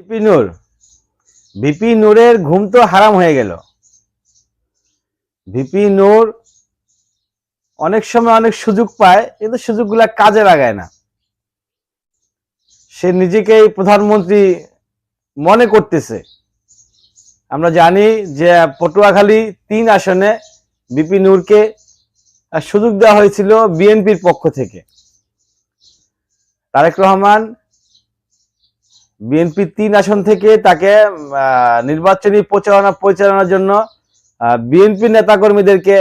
VP নূর। VP নূরের ঘুম তো হারাম হয়ে গেল। ভিপি নূর অনেক সময় অনেক সুযোগ পায়, কিন্তু সুযোগগুলা কাজে লাগায় না। সে নিজেকেই প্রধানমন্ত্রী মনে করতেছে। আমরা জানি যে পটুয়াখালী তিন আসনে বিপি নূরকে সুযোগ দেওয়া হয়েছিল বিএনপির পক্ষ থেকে। তারেক রহমান বিএনপি তিন আসন থেকে তাকে নির্বাচনী প্রচারণা পরিচালনার জন্য বিএনপি নেতাকর্মীদেরকে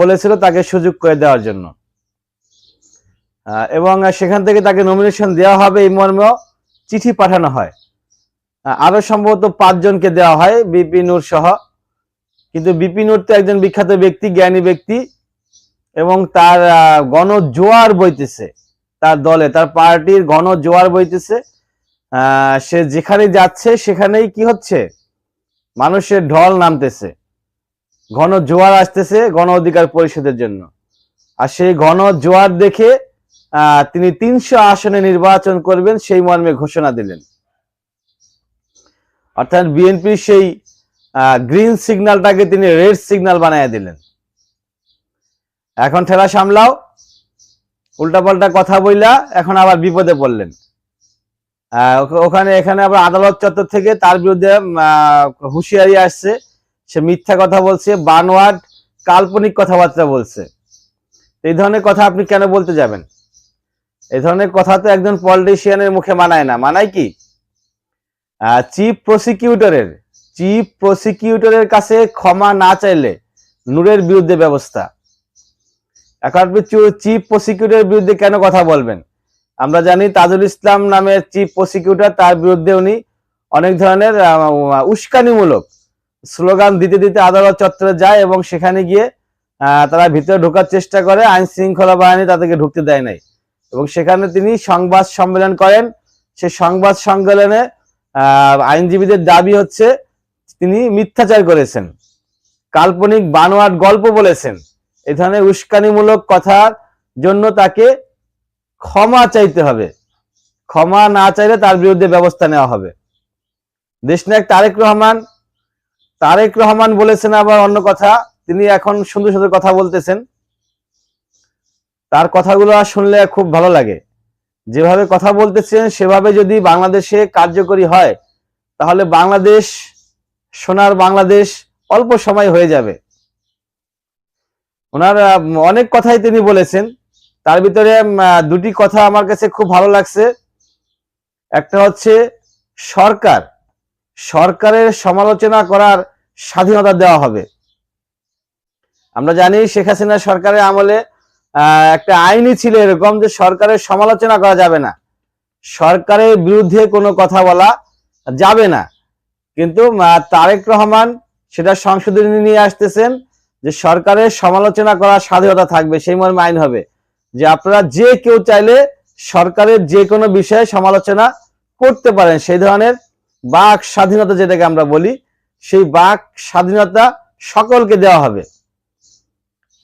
বলেছিল তাকে সুযোগ করে দেওয়ার জন্য। এবং সেখান থেকে তাকে নমিনেশন দেওয়া হবে এই মর্মেও চিঠি পাঠানো হয়। আরও সম্ভবত পাঁচজনকে দেওয়া হয় বিপি নূর সহ। কিন্তু বিপি নূর তো একজন বিখ্যাত ব্যক্তি জ্ঞানী ব্যক্তি এবং তার আহ, গণজোয়ার বইতেছে। তার দলে তার পার্টির গণজোয়ার বইতেছে। আহ, সে যেখানে যাচ্ছে, সেখানেই কি হচ্ছে? মানুষের ঢল নামতেছে। ঘন জোয়ার আসতেছে গণ অধিকার পরিষদের জন্য। আর সেই ঘন জোয়ার দেখে তিনি তিনশো আসনে নির্বাচন করবেন, সেই মর্মে ঘোষণা দিলেন। অর্থাৎ বিএনপির সেই গ্রিন সিগন্যালটাকে তিনি রেড সিগন্যাল বানিয়ে দিলেন। এখন ঠেলা সামলাও, উল্টাপাল্টা কথা বইলা এখন আবার বিপদে পড়লেন। ওখানে এখানে আবার আদালত চত্বর থেকে তার বিরুদ্ধে হুঁশিয়ারি আসছে। সে মিথ্যা কথা বলছে, বানোয়াট কাল্পনিক কথাবার্তা বলছে। এই ধরনের কথা আপনি কেন বলতে যাবেন? এই ধরনের কথা তো একজন পলিটিশিয়ানের মুখে মানায় না। মানায় কি? চিফ প্রসিকিউটরের চিফ প্রসিকিউটরের কাছে ক্ষমা না চাইলে নূরের বিরুদ্ধে ব্যবস্থা। এখন আপনি চিফ প্রসিকিউটরের বিরুদ্ধে কেন কথা বলবেন? আমরা জানি তাজুল ইসলাম নামের চিফ প্রসিকিউটর তার বিরুদ্ধে উনি অনেক ধরনের উস্কানিমূলক স্লোগান দিতে দিতে আদালত চত্বরে যায় এবং সেখানে গিয়ে তারা ভিতরে ঢোকার চেষ্টা করে, আইন শৃঙ্খলা বাহিনী তাদেরকে ঢুকতে দেয় নাই। এবং সেখানে তিনি সংবাদ সম্মেলন করেন। সে সংবাদ সম্মেলনে আইনজীবীদের দাবি হচ্ছে, তিনি মিথ্যাচার করেছেন। কাল্পনিক বানোয়াট গল্প বলেছেন। এ ধরনের উস্কানিমূলক কথার জন্য তাকে ক্ষমা চাইতে হবে। ক্ষমা না চাইলে তার বিরুদ্ধে ব্যবস্থা নেওয়া হবে। দেশনায়ক তারেক রহমান তারেক রহমান বলেছেন আবার অন্য কথা, তিনি এখন সুন্দর সুন্দর কথা বলতেছেন। তার কথাগুলো শুনলে খুব ভালো লাগে। যেভাবে কথা বলতেছেন, সেভাবে যদি বাংলাদেশে কার্যকরী হয়, তাহলে বাংলাদেশ, সোনার বাংলাদেশ অল্প সময় হয়ে যাবে। ওনার অনেক কথাই তিনি বলেছেন। তার ভিতরে দুটি কথা আমার কাছে খুব ভালো লাগছে। একটা হচ্ছে সরকার, সরকারের সমালোচনা করার স্বাধীনতা দেওয়া হবে। আমরা জানি শেখ হাসিনা সরকারের আমলে একটা আইনই ছিল এরকম যে সরকারের সমালোচনা করা যাবে না। সরকারের বিরুদ্ধে কোনো কথা বলা যাবে না। কিন্তু তারেক রহমান সেটা সংশোধনী নিয়ে আসতেছেন যে সরকারের সমালোচনা করার স্বাধীনতা থাকবে, সেই মর্মে আইন হবে। যে আপনারা যে কেউ চাইলে সরকারের যে কোনো বিষয়ে সমালোচনা করতে পারেন, সেই ধরনের বাক স্বাধীনতা যেটাকে আমরা বলি, সেই বাক স্বাধীনতা সকলকে দেওয়া হবে।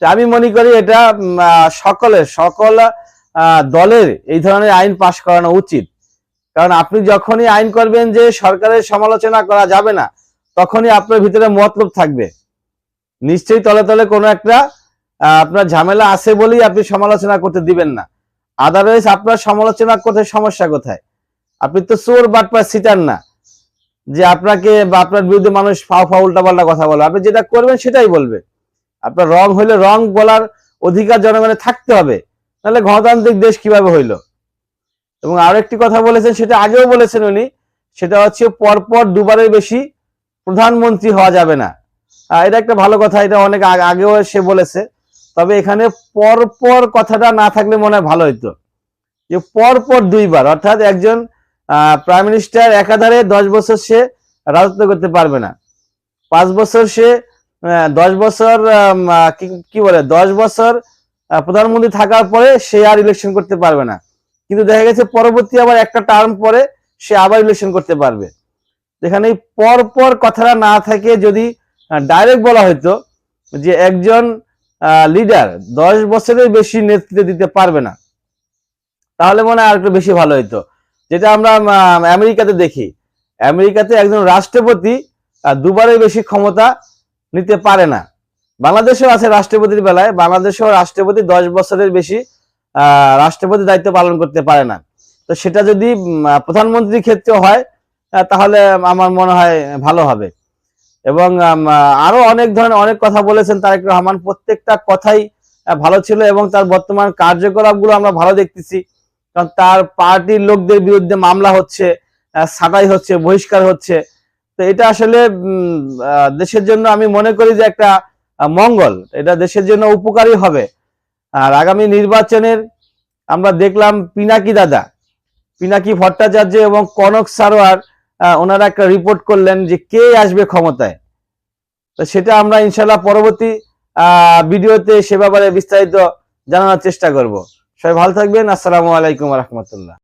আমি মনে করি এটা সকলের, সকল দলের এই ধরনের আইন পাশ করানো উচিত। কারণ আপনি যখনই আইন করবেন যে সরকারের সমালোচনা করা যাবে না, তখনই আপনার ভিতরে মতলব থাকবে। নিশ্চয়ই তলে তলে কোনো একটা আপনার ঝামেলা আছে বলেই আপনি সমালোচনা করতে দিবেন না। আদারওয়াইজ আপনার সমালোচনা করতে সমস্যা কোথায়? আপনি তো চোর বাটপার সিটার না। যে আপনাকে বা আপনার বিরুদ্ধে মানুষ ফাও ফাও উল্টাপাল্টা কথা বলে। আপনি যেটা করবেন সেটাই বলবে। আপনার রং হইলে রং বলার অধিকার জনগণের থাকতে হবে। নাহলে গণতান্ত্রিক দেশ কীভাবে হইল? এবং আরও একটি কথা বলেছেন, সেটা আগেও বলেছেন উনি। সেটা হচ্ছে পরপর দুবারের বেশি প্রধানমন্ত্রী হওয়া যাবে না। এটা একটা ভালো কথা, এটা অনেক আগেও সে বলেছে। তবে এখানে পরপর কথাটা না থাকলে মনে হয় ভালো হইতো। যে পরপর দুইবার, অর্থাৎ একজন প্রাইম মিনিস্টার একাধারে দশ বছর সে রাজত্ব করতে পারবে না। পাঁচ বছর সে দশ বছর কি- বলে, দশ বছর প্রধানমন্ত্রী থাকার পরে সে আর ইলেকশন করতে পারবে না। কিন্তু দেখা গেছে পরবর্তী আবার একটা টার্ম পরে সে আবার ইলেকশন করতে পারবে। এখানে পরপর কথাটা না থাকে যদি ডাইরেক্ট বলা হতো যে একজন লিডার দশ বছরের বেশি নেতৃত্ব দিতে পারবে না। তাহলে মনে হয় আর একটু বেশি ভালো হতো যেটা আমরা আমেরিকাতে দেখি, আমেরিকাতে একজন রাষ্ট্রপতি দুবারের বেশি ক্ষমতা নিতে পারে না। বাংলাদেশেও আছে রাষ্ট্রপতির বেলায়, বাংলাদেশেও রাষ্ট্রপতি দশ বছরের বেশি রাষ্ট্রপতি দায়িত্ব পালন করতে পারে না। তো সেটা যদি প্রধানমন্ত্রীর ক্ষেত্রে হয় তাহলে আমার মনে হয় ভালো হবে। এবং আরও অনেক ধরনের অনেক কথা বলেছেন তারেক রহমান। প্রত্যেকটা কথাই ভালো ছিল এবং তার বর্তমান কার্যকলাপগুলো আমরা ভালো দেখতেছি। কারণ তার পার্টির লোকদের বিরুদ্ধে মামলা হচ্ছে ছাঁটাই হচ্ছে, বহিষ্কার হচ্ছে। তো এটা আসলে দেশের জন্য আমি মনে করি যে একটা মঙ্গল। এটা দেশের জন্য উপকারী হবে। আর আগামী নির্বাচনের আমরা দেখলাম পিনাকি দাদা, পিনাকি ভট্টাচার্য এবং কনক সারোয়ার ওনারা একটা রিপোর্ট করলেন যে কে আসবে ক্ষমতায়। তো সেটা আমরা ইনশাল্লাহ পরবর্তী ভিডিওতে সে ব্যাপারে বিস্তারিত জানানোর চেষ্টা করব। সবাই ভালো থাকবেন। আসসালামু আলাইকুম রহমতুল্লাহ।